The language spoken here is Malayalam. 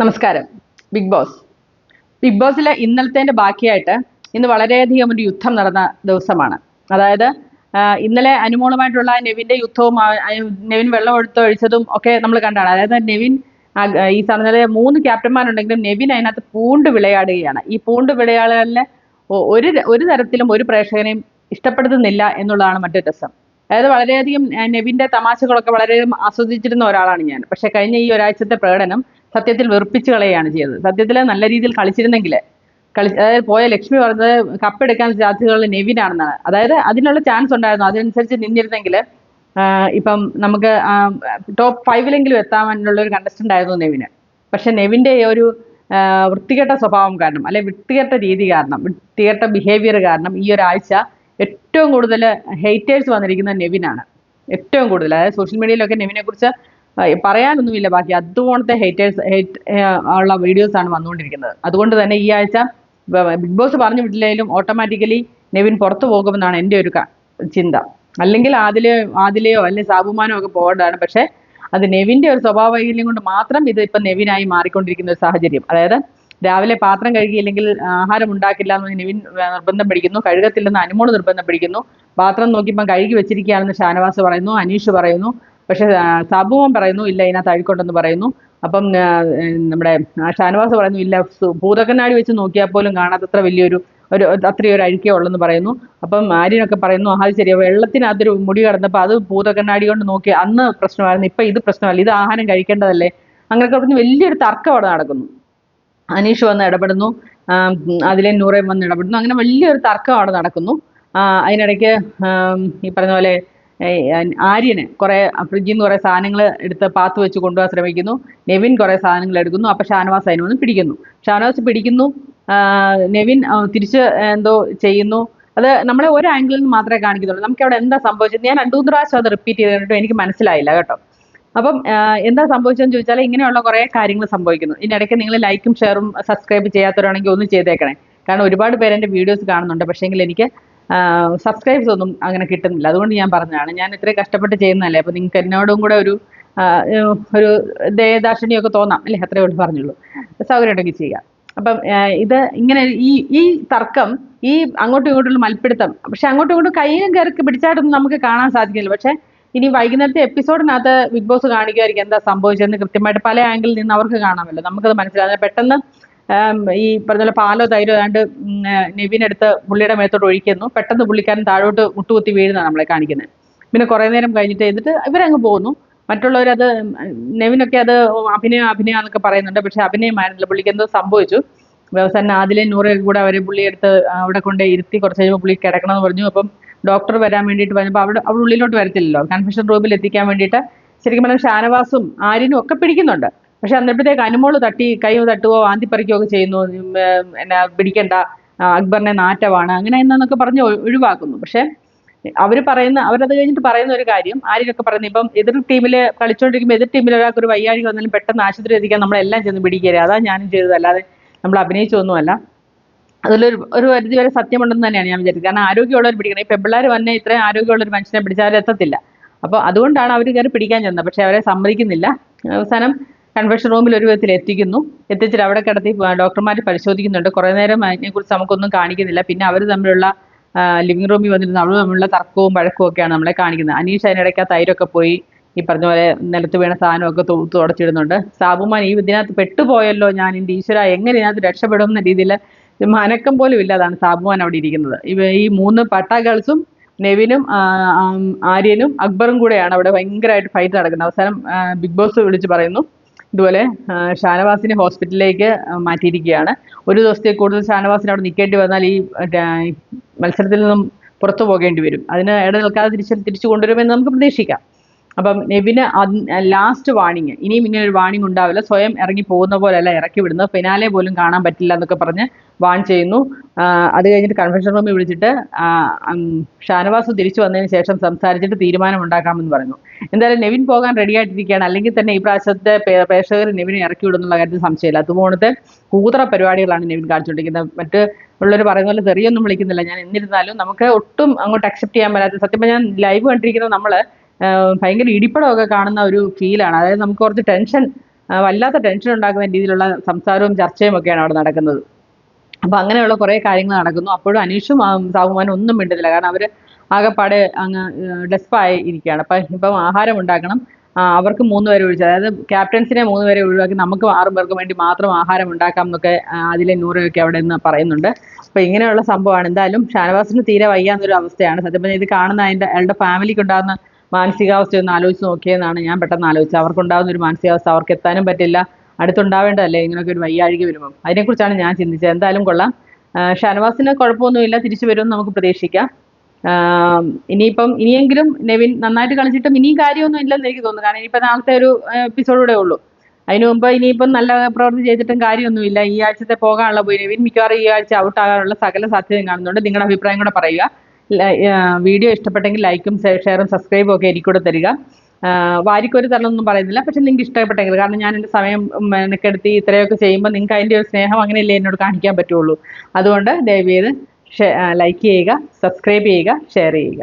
നമസ്കാരം. Bigg Boss. ബിഗ് ബോസിലെ ഇന്നലത്തേന്റെ ബാക്കിയായിട്ട് ഇന്ന് വളരെയധികം ഒരു യുദ്ധം നടന്ന ദിവസമാണ്. അതായത് ഇന്നലെ അനുമോളുമായിട്ടുള്ള നെവിന്റെ യുദ്ധവും നെവിൻ വെള്ളം എടുത്ത് ഒഴിച്ചതും ഒക്കെ നമ്മൾ കണ്ടാണ്. അതായത് നെവിൻ ഈ പറഞ്ഞത് മൂന്ന് ക്യാപ്റ്റന്മാരുണ്ടെങ്കിലും നെവിൻ അതിനകത്ത് പൂണ്ട് വിളയാടുകയാണ്. ഈ പൂണ്ട് വിളയാടലിന് ഒരു ഒരു തരത്തിലും ഒരു പ്രേക്ഷകനെയും ഇഷ്ടപ്പെടുത്തുന്നില്ല എന്നുള്ളതാണ് മറ്റൊരു രസം. അതായത് വളരെയധികം നെവിന്റെ തമാശകളൊക്കെ വളരെയധികം ആസ്വദിച്ചിരുന്ന ഒരാളാണ് ഞാൻ. പക്ഷേ കഴിഞ്ഞ ഈ ഒരാഴ്ചത്തെ പ്രകടനം സത്യത്തിൽ വെറുപ്പിച്ച് കളയുകയാണ് ചെയ്തത്. സത്യത്തിൽ നല്ല രീതിയിൽ കളിച്ചിരുന്നെങ്കിൽ കളി അതായത് പോയ ലക്ഷ്മി പറഞ്ഞത് കപ്പെടുക്കാൻ സാധ്യതയുള്ള നെവിനാണെന്നാണ്. അതായത് അതിനുള്ള ചാൻസ് ഉണ്ടായിരുന്നു. അതിനനുസരിച്ച് നിന്നിരുന്നെങ്കിൽ ഇപ്പം നമുക്ക് ടോപ്പ് ഫൈവിലെങ്കിലും എത്താനുള്ള ഒരു കണ്ടസ്റ്റന്റ് ആയിരുന്നു നെവിന്. പക്ഷെ നെവിന്റെ ഒരു വൃത്തികെട്ട സ്വഭാവം കാരണം അല്ലെ വൃത്തികെട്ട രീതി കാരണം വൃത്തികെട്ട ബിഹേവിയർ കാരണം ഈ ഒരാഴ്ച ഏറ്റവും കൂടുതൽ ഹെയ്റ്റേഴ്സ് വന്നിരിക്കുന്ന നെവിനാണ്. ഏറ്റവും കൂടുതൽ അതായത് സോഷ്യൽ മീഡിയയിലൊക്കെ നെവിനെ കുറിച്ച് പറയാനൊന്നുമില്ല. ബാക്കി അതുപോലത്തെ ഹേറ്റേഴ്സ് ഹേറ്റ് ഉള്ള വീഡിയോസ് ആണ് വന്നുകൊണ്ടിരിക്കുന്നത്. അതുകൊണ്ട് തന്നെ ഈ ആഴ്ച ബിഗ് ബോസ് പറഞ്ഞു വിട്ടില്ലെങ്കിലും ഓട്ടോമാറ്റിക്കലി നെവിൻ പുറത്തു പോകുമെന്നാണ് എന്റെ ഒരു ചിന്ത. അല്ലെങ്കിൽ ആദിലെ ആദിലെയോ അല്ലെങ്കിൽ സാബുമാനോ ഒക്കെ പോകേണ്ടതാണ്. പക്ഷേ അത് നെവിന്റെ ഒരു സ്വഭാവ വൈകല്യം കൊണ്ട് മാത്രം ഇത് ഇപ്പം നെവിനായി മാറിക്കൊണ്ടിരിക്കുന്ന ഒരു സാഹചര്യം. അതായത് രാവിലെ പാത്രം കഴുകിയില്ലെങ്കിൽ ആഹാരം ഉണ്ടാക്കില്ല എന്ന് നെവിൻ നിർബന്ധം പിടിക്കുന്നു. കഴുകത്തില്ലെന്ന് അനുമോൾ നിർബന്ധം പിടിക്കുന്നു. പാത്രം നോക്കിയപ്പം കഴുകി വെച്ചിരിക്കുകയാണെന്ന് ഷാനവാസ് പറയുന്നു അനീഷ് പറയുന്നു. പക്ഷെ സാബുമോൻ പറയുന്നു ഇല്ല ഇതിനകത്ത് അഴുക്കുണ്ടെന്ന് പറയുന്നു. അപ്പം നമ്മുടെ ഷാനവാസ് പറയുന്നു ഇല്ല ഭൂതക്കണ്ണാടി വെച്ച് നോക്കിയാൽ പോലും കാണാത്തത്ര വലിയൊരു ഒരു അത്രയും ഒരു അഴുക്കേ ഉള്ളെന്ന് പറയുന്നു. അപ്പം ആര്യനൊക്കെ പറയുന്നു അത് ശരിയാ. വെള്ളത്തിനകത്തൊരു മുടി കടന്നപ്പോൾ അത് ഭൂതക്കണ്ണാടി കൊണ്ട് നോക്കി അന്ന് പ്രശ്നമായിരുന്നു ഇപ്പം ഇത് പ്രശ്നമല്ല ഇത് ആഹാരം കഴിക്കേണ്ടതല്ലേ? അങ്ങനെയൊക്കെ പറഞ്ഞ് വലിയൊരു തർക്കം അവിടെ നടക്കുന്നു. അനീഷ് വന്ന് ഇടപെടുന്നു അതിലെ നൂറേം വന്ന് ഇടപെടുന്നു അങ്ങനെ വലിയൊരു തർക്കം അവിടെ നടക്കുന്നു. അതിനിടയ്ക്ക് ഈ പറഞ്ഞ പോലെ ആര്യന് കുറെ ഫ്രിഡ്ജിൽ നിന്ന് കുറെ സാധനങ്ങൾ എടുത്ത് പാത്ത് വെച്ച് കൊണ്ടുപോകാൻ ശ്രമിക്കുന്നു. നെവിൻ കുറെ സാധനങ്ങൾ എടുക്കുന്നു. അപ്പൊ ഷാനവാസ് അതിനെ വന്ന് പിടിക്കുന്നു. ഷാനവാസ് പിടിക്കുന്നു. നെവിൻ തിരിച്ച് എന്തോ ചെയ്യുന്നു. അത് നമ്മളെ ഒരു ആംഗിളിൽ നിന്ന് മാത്രമേ കാണിക്കുന്നുള്ളൂ നമുക്ക് അവിടെ എന്താ സംഭവിച്ചത്? ഞാൻ രണ്ടു മൂന്ന് പ്രാവശ്യം അത് റിപ്പീറ്റ് ചെയ്തിട്ടും എനിക്ക് മനസ്സിലായില്ല കേട്ടോ. അപ്പം എന്താ സംഭവിച്ചതെന്ന് ചോദിച്ചാൽ ഇങ്ങനെയുള്ള കുറേ കാര്യങ്ങൾ സംഭവിക്കുന്നു. ഇതിനിടയ്ക്ക് നിങ്ങൾ ലൈക്കും ഷെയറും സബ്സ്ക്രൈബ് ചെയ്യാത്തവരാണെങ്കിൽ ഒന്ന് ചെയ്തേക്കണേ. കാരണം ഒരുപാട് പേര് എന്റെ വീഡിയോസ് കാണുന്നുണ്ട്. പക്ഷേങ്കിൽ എനിക്ക് സബ്സ്ക്രൈബ്സ് ഒന്നും അങ്ങനെ കിട്ടുന്നില്ല. അതുകൊണ്ട് ഞാൻ പറഞ്ഞതാണ് ഞാൻ ഇത്രയും കഷ്ടപ്പെട്ട് ചെയ്യുന്നതല്ലേ അപ്പോൾ നിങ്ങൾക്ക് എന്നോടും കൂടെ ഒരു ഒരു ദയദാക്ഷിണ്യമൊക്കെ തോന്നാം അല്ലേ? അത്രേ ഉള്ളൂ പറഞ്ഞുള്ളൂ. സൗകര്യം ഉണ്ടെങ്കിൽ ചെയ്യാം. അപ്പം ഇത് ഇങ്ങനെ ഈ ഈ തർക്കം ഈ അങ്ങോട്ടും ഇങ്ങോട്ടുള്ള മൽപ്പിടുത്തം പക്ഷെ അങ്ങോട്ടും ഇങ്ങോട്ടും കയ്യിലും കയറി പിടിച്ചായിട്ടൊന്നും നമുക്ക് കാണാൻ സാധിക്കില്ല പക്ഷെ ഇനി വൈകുന്നേരത്തെ എപ്പിസോഡിനകത്ത് ബിഗ് ബോസ് കാണിക്കുമായിരിക്കും എന്താ സംഭവിച്ചതെന്ന് കൃത്യമായിട്ട് പല ആംഗിളിൽ നിന്ന് അവർക്ക് കാണാമല്ലോ. നമുക്കത് മനസ്സിലാകും പെട്ടെന്ന് ഈ പറഞ്ഞ പോലെ പാലോ തൈരോ ഏതാണ്ട് നെവിനെടുത്ത് പുള്ളിയുടെ മേത്തോട്ട് ഒഴിക്കുന്നു. പെട്ടെന്ന് പുള്ളിക്കാരൻ താഴോട്ട് മുട്ടുകുത്തി വീഴുന്നതാണ് നമ്മളെ കാണിക്കുന്നത്. പിന്നെ കുറേ നേരം കഴിഞ്ഞിട്ട് എന്നിട്ട് ഇവരങ്ങ് പോകുന്നു. മറ്റുള്ളവരത് നെവിനൊക്കെ അത് അഭിനയം അഭിനയം എന്നൊക്കെ പറയുന്നുണ്ട്. പക്ഷെ അഭിനയമായിരുന്നില്ല പുള്ളിക്ക് എന്തോ സംഭവിച്ചു. വ്യവസായം ആദിലെ നൂറൊക്കെ കൂടെ അവരെ പുള്ളിയെടുത്ത് അവിടെ കൊണ്ട് ഇരുത്തി കുറച്ച് കഴിയുമ്പോൾ പുള്ളി കിടക്കണമെന്ന് പറഞ്ഞു. അപ്പം ഡോക്ടർ വരാൻ വേണ്ടിയിട്ട് പറഞ്ഞപ്പോൾ അവിടെ അവിടെ ഉള്ളിലോട്ട് വരത്തില്ലല്ലോ. കൺഫ്യൂഷൻ റൂമിൽ എത്തിക്കാൻ വേണ്ടിയിട്ട് ശരിക്കും പറഞ്ഞാൽ ഷാനവാസും ആര്യനും ഒക്കെ പിടിക്കുന്നുണ്ട്. പക്ഷെ അന്നപ്പോഴത്തേക്ക് അനുമോൾ തട്ടി കൈ തട്ടുകയോ ആന്തിപ്പറിക്കുകയോ ഒക്കെ ചെയ്യുന്നു. എന്നാ പിടിക്കണ്ട. അക്ബറിനെ നാറ്റമാണ് അങ്ങനെ എന്നൊക്കെ പറഞ്ഞ് ഒഴിവാക്കുന്നു. പക്ഷെ അവർ പറയുന്ന അവരത് കഴിഞ്ഞിട്ട് പറയുന്ന ഒരു കാര്യം ആരെയൊക്കെ പറയുന്നത് ഇപ്പം എതിർ ടീമിൽ കളിച്ചുകൊണ്ടിരിക്കുമ്പോൾ എതിർ ടീമിൽ ഒരാൾക്ക് ഒരു വയ്യാഴിക വന്നാലും പെട്ടെന്ന് ആശുപത്രി എത്തിക്കാൻ നമ്മളെല്ലാം ചെന്ന് പിടിക്കരുത് അതാ ഞാനും ചെയ്തത്. അല്ലാതെ നമ്മൾ അഭിനയിച്ചൊന്നുമല്ല അതിലൊരു ഒരു പരിധി വരെ സത്യമുണ്ടെന്ന് തന്നെയാണ് ഞാൻ വിചാരിച്ചത്. കാരണം ആരോഗ്യമുള്ളവർ പിടിക്കണം. ഈ പെമ്പിള്ളാർ വന്നെ ഇത്രയും ആരോഗ്യമുള്ള ഒരു മനുഷ്യനെ പിടിച്ചാൽ എത്തത്തില്ല. അപ്പോൾ അതുകൊണ്ടാണ് അവർ കയറി പിടിക്കാൻ ചെന്നത്. പക്ഷേ അവരെ സമ്മതിക്കുന്നില്ല. അവസാനം കൺവെൻഷൻ റൂമിൽ ഒരു വിധത്തിൽ എത്തിക്കുന്നു. എത്തിച്ചിട്ട് അവിടെ കിടത്തി ഡോക്ടർമാർ പരിശോധിക്കുന്നുണ്ട്. കുറേ നേരം അതിനെക്കുറിച്ച് നമുക്കൊന്നും കാണിക്കുന്നില്ല. പിന്നെ അവർ തമ്മിലുള്ള ലിവിംഗ് റൂമിൽ വന്നിരുന്ന അവൾ തമ്മിലുള്ള തർക്കവും വഴക്കവും ഒക്കെയാണ് നമ്മളെ കാണിക്കുന്നത്. അനീഷ് അതിനിടയ്ക്ക് ആ തൈരൊക്കെ പോയി ഈ പറഞ്ഞ പോലെ നിലത്ത് വീണ സാധനമൊക്കെ തൂത്ത് തുടച്ചിടുന്നുണ്ട്. സാബുമാൻ ഈ ഇതിനകത്ത് പെട്ടുപോയല്ലോ ഞാൻ എന്റെ ഈശ്വര എങ്ങനെ ഇതിനകത്ത് രക്ഷപ്പെടും എന്ന രീതിയിൽ മനക്കം പോലും ഇല്ലാതാണ് സാബുമാൻ അവിടെ ഇരിക്കുന്നത്. ഇവ ഈ മൂന്ന് പട്ട ഗേൾസും നെവിനും ആര്യനും അക്ബറും കൂടെയാണ് അവിടെ ഭയങ്കരമായിട്ട് ഫൈറ്റ് നടക്കുന്നത്. അവസാനം ബിഗ് ബോസ് വിളിച്ച് പറയുന്നു ഇതുപോലെ ഷാനവാസിനെ ഹോസ്പിറ്റലിലേക്ക് മാറ്റിയിരിക്കുകയാണ്. ഒരു ദിവസത്തെ കൂടുതൽ ഷാനവാസിന് അവിടെ നിൽക്കേണ്ടി വന്നാൽ ഈ മത്സരത്തിൽ നിന്നും പുറത്തു പോകേണ്ടി വരും. അതിന് ഇട നിൽക്കാതെ തിരിച്ച് തിരിച്ചു കൊണ്ടുവരുമെന്ന് നമുക്ക് പ്രതീക്ഷിക്കാം. അപ്പം നെവിന് ലാസ്റ്റ് വാണിങ് ഇനിയും ഇങ്ങനെ ഒരു വാണിംഗ് ഉണ്ടാവില്ല. സ്വയം ഇറങ്ങി പോകുന്ന പോലെയല്ല ഇറക്കി വിടുന്നത്. ഫിനാലെ പോലും കാണാൻ പറ്റില്ല എന്നൊക്കെ പറഞ്ഞ് വാൺ ചെയ്യുന്നു. അത് കഴിഞ്ഞിട്ട് കൺവെൻഷൻ റൂമിൽ വിളിച്ചിട്ട് ഷാനവാസ് തിരിച്ചു വന്നതിന് ശേഷം സംസാരിച്ചിട്ട് തീരുമാനം ഉണ്ടാക്കാമെന്ന് പറഞ്ഞു. എന്തായാലും നെവിൻ പോകാൻ റെഡി ആയിട്ടിരിക്കുകയാണ്. അല്ലെങ്കിൽ തന്നെ ഈ പ്രാവശ്യത്തെ പ്രേക്ഷകർ നെവിനെ ഇറക്കി വിടുന്നുള്ള കാര്യത്തിൽ സംശയമില്ല. അതുപോലത്തെ കൂതറ പരിപാടികളാണ് നെവിൻ കാണിച്ചുകൊണ്ടിരിക്കുന്നത്. മറ്റ് ഉള്ളവർ പറയുന്ന പോലെ തെറിയൊന്നും വിളിക്കുന്നില്ല. ഞാൻ എന്നിരുന്നാലും നമുക്ക് ഒട്ടും അങ്ങോട്ട് അക്സെപ്റ്റ് ചെയ്യാൻ പറ്റാത്ത സത്യം പറഞ്ഞാൽ ലൈവ് കണ്ടിരിക്കുന്നത് നമ്മൾ ഭയങ്കര ഇടിപ്പടമൊക്കെ കാണുന്ന ഒരു ഫീലാണ്. അതായത് നമുക്ക് കുറച്ച് ടെൻഷൻ വല്ലാത്ത ടെൻഷൻ ഉണ്ടാക്കുന്ന രീതിയിലുള്ള സംസാരവും ചർച്ചയും ഒക്കെയാണ് അവിടെ നടക്കുന്നത്. അപ്പോൾ അങ്ങനെയുള്ള കുറേ കാര്യങ്ങൾ നടക്കുന്നു. അപ്പോഴും അനീഷും സാഹുമാനും ഒന്നും മിണ്ടുന്നില്ല. കാരണം അവർ ആകെപ്പാടെ അങ്ങ് ഡെസ്പായി ഇരിക്കുകയാണ്. അപ്പം ഇപ്പം ആഹാരം ഉണ്ടാക്കണം. അവർക്ക് മൂന്ന് പേരെ ഒഴിച്ചു അതായത് ക്യാപ്റ്റൻസിനെ മൂന്ന് പേരെ ഒഴിവാക്കി നമുക്ക് ആറു പേർക്ക് വേണ്ടി മാത്രം ആഹാരം ഉണ്ടാക്കാം എന്നൊക്കെ അതിലെ നൂറൊക്കെ അവിടെ നിന്ന് പറയുന്നുണ്ട്. അപ്പോൾ ഇങ്ങനെയുള്ള സംഭവമാണ്. എന്തായാലും ഷാനവാസിന് തീരെ വയ്യാന്നൊരു അവസ്ഥയാണ്. സത്യം പറഞ്ഞാൽ ഇത് കാണുന്ന അതിന്റെ അയാളുടെ ഫാമിലിക്ക് ഉണ്ടാകുന്ന മാനസികാവസ്ഥ ഒന്ന് ആലോചിച്ച് നോക്കിയെന്നാണ് ഞാൻ പെട്ടെന്ന് ആലോചിച്ചത്. അവർക്കുണ്ടാകുന്ന ഒരു മാനസികാവസ്ഥ അവർക്ക് എത്താനും പറ്റില്ല. അടുത്തുണ്ടാവേണ്ടതല്ലേ ഇങ്ങനെയൊക്കെ ഒരു വയ്യാഴിക വരുമ്പം. അതിനെക്കുറിച്ചാണ് ഞാൻ ചിന്തിച്ചത്. എന്തായാലും കൊള്ളാം. ഷാനവാസിന് കുഴപ്പമൊന്നുമില്ല. തിരിച്ചു വരുമെന്ന് നമുക്ക് പ്രതീക്ഷിക്കാം. ഇനിയിപ്പം ഇനിയെങ്കിലും നെവിൻ നന്നായിട്ട് കളിച്ചിട്ടും ഇനിയും കാര്യമൊന്നും ഇല്ലെന്ന് എനിക്ക് തോന്നുന്നു. കാരണം ഇനിയിപ്പോൾ നാളത്തെ ഒരു എപ്പിസോഡൂടെ ഉള്ളൂ. അതിനു മുമ്പ് ഇനിയിപ്പം നല്ല പ്രവൃത്തി ചെയ്തിട്ടും കാര്യമൊന്നുമില്ല. ഈ ആഴ്ചത്തെ പോകാനുള്ള പോയി നെവിൻ മിക്കവാറും ഈ ആഴ്ച ഔട്ട് ആകാനുള്ള സകല സാധ്യതയും കാണുന്നുണ്ട്. നിങ്ങളുടെ അഭിപ്രായം കൂടെ പറയുക. വീഡിയോ ഇഷ്ടപ്പെട്ടെങ്കിൽ ലൈക്കും ഷെയറും സബ്സ്ക്രൈബും ഒക്കെ എനിക്കൂടെ തരിക. വാരിക്കൊരു തരണമെന്നൊന്നും പറയുന്നില്ല. പക്ഷെ നിങ്ങൾക്ക് ഇഷ്ടപ്പെട്ടെങ്കിൽ കാരണം ഞാൻ എന്റെ സമയം മെനക്കെടുത്തി ഇത്രയൊക്കെ ചെയ്യുമ്പോൾ നിങ്ങൾക്ക് അതിന്റെ ഒരു സ്നേഹം അങ്ങനെയല്ലേ എന്നോട് കാണിക്കാൻ പറ്റുള്ളൂ. അതുകൊണ്ട് ദയവ് ചെയ്ത് ലൈക്ക് ചെയ്യുക സബ്സ്ക്രൈബ് ചെയ്യുക ഷെയർ ചെയ്യുക.